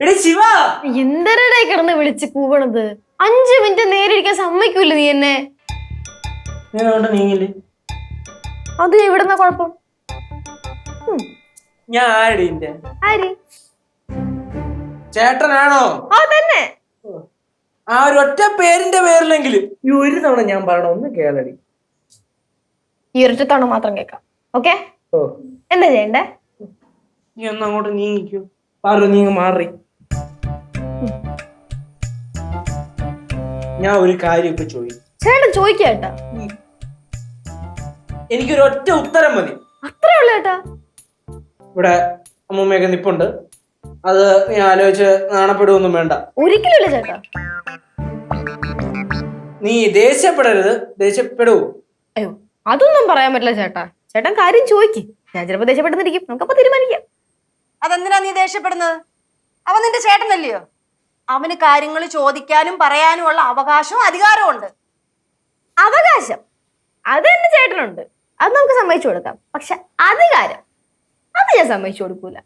എടി ശിവ! എന്തരടെ കിടന്ന് വിളിച്ച് കൂവണത്? അഞ്ചു മിനിറ്റ് നേരെ ഇരിക്കാൻ സമ്മതിക്കൂല നീ എന്നെ. നീങ്ങില്ലേ അത് എവിടുന്ന കുഴപ്പം? ഞാൻ ആരടി ആര്? ചേട്ടനാണോ? ആ തന്നെ. ആ ഒരു ഒറ്റ പേരിന്റെ പേരിലെങ്കിലും ഈ ഒരു തവണ ഞാൻ പറയണ ഒന്ന് കേളടി. ഈ ഒരൊറ്റ തവണ മാത്രം കേൾക്കാം ഓക്കെ? ഓ. എന്താ ചെയ്യണ്ടേ? നീ ഒന്ന് അങ്ങോട്ട് നീങ്ങിക്കോ. പാറു നീങ്ങ മാറി. ഞാൻ ഒരു കാര്യം ഇപ്പൊ ചോദിക്കും. ചേട്ടൻ ചോദിക്കേട്ടാ എനിക്കൊരു ഒറ്റ ഉത്തരം മതി. അത്രേ ഉള്ളു ചേട്ടാ ഇവിടെ അമ്മൂമ്മയൊക്കെ നിപ്പുണ്ട്. അത് ഞാൻ ആലോചിച്ച് നാണപ്പെടുവൊന്നും വേണ്ട. ഒരിക്കലും ചേട്ടാ. നീ ദേഷ്യപ്പെടരുത്. ദേഷ്യപ്പെടൂ. അയ്യോ അതൊന്നും പറയാൻ പറ്റില്ല ചേട്ടാ. ചേട്ടൻ കാര്യം ചോദിക്കും. ഞാൻ ചിലപ്പോ ദേഷ്യപ്പെടുന്നിരിക്കും. നമുക്കപ്പോ തീരുമാനിക്കാം. അതെന്തിനാ നീ ദേഷ്യപ്പെടുന്നത്? അവൻ നിന്റെ ചേട്ടനല്ലയോ? അവന് കാര്യങ്ങൾ ചോദിക്കാനും പറയാനും ഉള്ള അവകാശവും അധികാരവും ഉണ്ട് അവകാശം. അത് തന്നെ ചേട്ടനുണ്ട്. അത് നമുക്ക് സമ്മതിച്ചു കൊടുക്കാം. പക്ഷെ അധികാരം. അത് ഞാൻ സമ്മതിച്ചു കൊടുക്കൂല.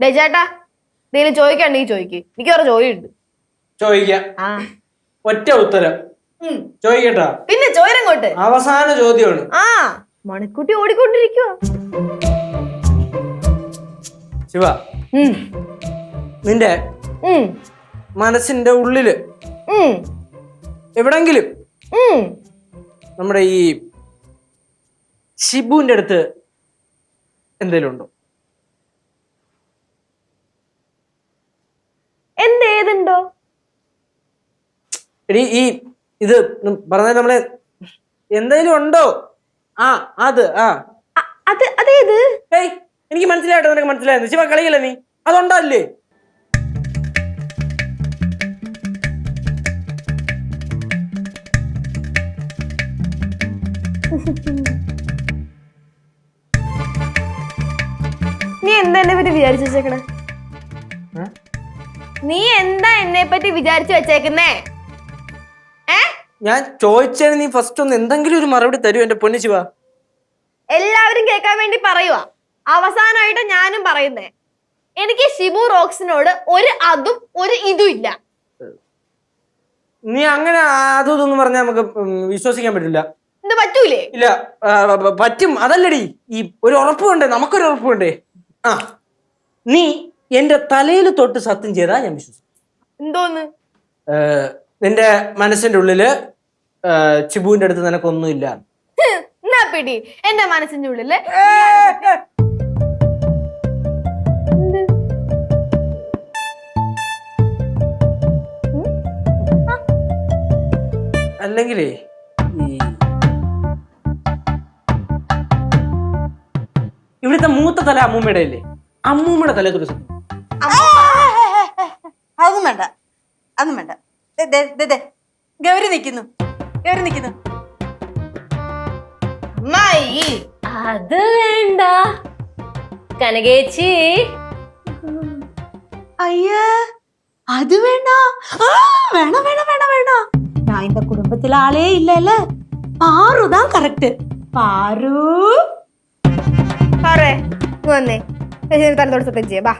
ഡേ ചേട്ടാ എന്തെങ്കിലും ചോദിക്കാണ്ടെങ്കിൽ ചോദിക്ക്. എനിക്ക് വേറെ ചോദ്യമുണ്ട് ചോദിക്കാം. ആ. ഒറ്റ ഉത്തരം. ചോദിക്കട്ടാ. പിന്നെ ചോരങ്ങോട്ട് അവസാന ചോദ്യമാണ്. ആ. മണിക്കുട്ടി ഓടിക്കൊണ്ടിരിക്കുക ശിവ. നിന്റെ മനസ്സിന്റെ ഉള്ളിൽ. എവിടെങ്കിലും. നമ്മുടെ ഈ ഷിബുവിന്റെ അടുത്ത് എന്തേലും ഉണ്ടോ? എന്തേതുണ്ടോ എടി ഈ ഇത് പറഞ്ഞ നമ്മളെ എന്തേലും ഉണ്ടോ? ആ അത് ആ. അത് അതേത്? എനിക്ക് മനസ്സിലായിട്ടോ നിനക്ക് മനസ്സിലായിരുന്നു ശിവ കളിയല്ലേ നീ? അതുണ്ടോ അല്ലേ? നീ എന്താ എന്നെ പറ്റി വിചാരിച്ചു വെച്ചേക്കണേ? നീ എന്താ എന്നെ പറ്റി വിചാരിച്ചു വെച്ചേക്കുന്നേ? ഞാൻ ചോദിച്ചതിന് നീ ഫസ്റ്റ് ഒന്ന് എന്തെങ്കിലും ഒരു മറുപടി തരൂ എന്റെ പൊന്നു ശിവ? എല്ലാവരും കേൾക്കാൻ വേണ്ടി പറയുവാ. അവസാനമായിട്ട് ഞാനും പറയുന്നേ. എനിക്ക് ഷിബു റോക്സിനോട് ഒരു അതും ഒരു ഇതും ഇല്ല. നീ അങ്ങനെ അതും ഇതൊന്നും പറഞ്ഞാൽ നമുക്ക് വിശ്വസിക്കാൻ പറ്റില്ല. ഇത് പറ്റൂലേ? ഇല്ല ആ, പ- പറ്റും. അതല്ലടി ഈ ഒരു ഉറപ്പ് വേണ്ടേ നമുക്കൊരു ഉറപ്പ് വേണ്ടേ ആ നീ എന്റെ തലയിൽ തൊട്ട് സത്യം ചെയ്താ ഞാൻ വിശ്വസിക്കും. എന്തോന്ന്? ഏ, നിന്റെ മനസ്സിന്റെ ഉള്ളിൽ ഏ, ചിബുവിന്റെ അടുത്ത് നിനക്കൊന്നുമില്ല. ഹ്, എന്നാ പിടി. എന്റെ മനസ്സിന്റെ ഉള്ളിൽ. അല്ലെങ്കിലേ ഇവിടുത്തെ മൂത്ത തല അമ്മൂമ്മയുടെ അല്ലേ അമ്മൂമ്മയുടെ തല തൊട്ട് സത്യം അതൊന്നും വേണ്ട അതൊന്നും വേണ്ട ദേ, ദേ, ദേ, ദേ. ഗൗരി നിൽക്കുന്നു ഗൗരി നിൽക്കുന്നു അമ്മായി അത് വേണ്ട കനകേച്ചി ஐயா அது வேண்டாம் ஆ, வேணாம் வேணாம் வேணாம் வேணாம் நான் இந்த குடும்பத்துல ஆளே இல்லைல்ல பாரு தான் கரெக்ட் பாரு പറേ. വന്നേ. തലത്തോട് സത്യം ചെയ്യാം. ബാ?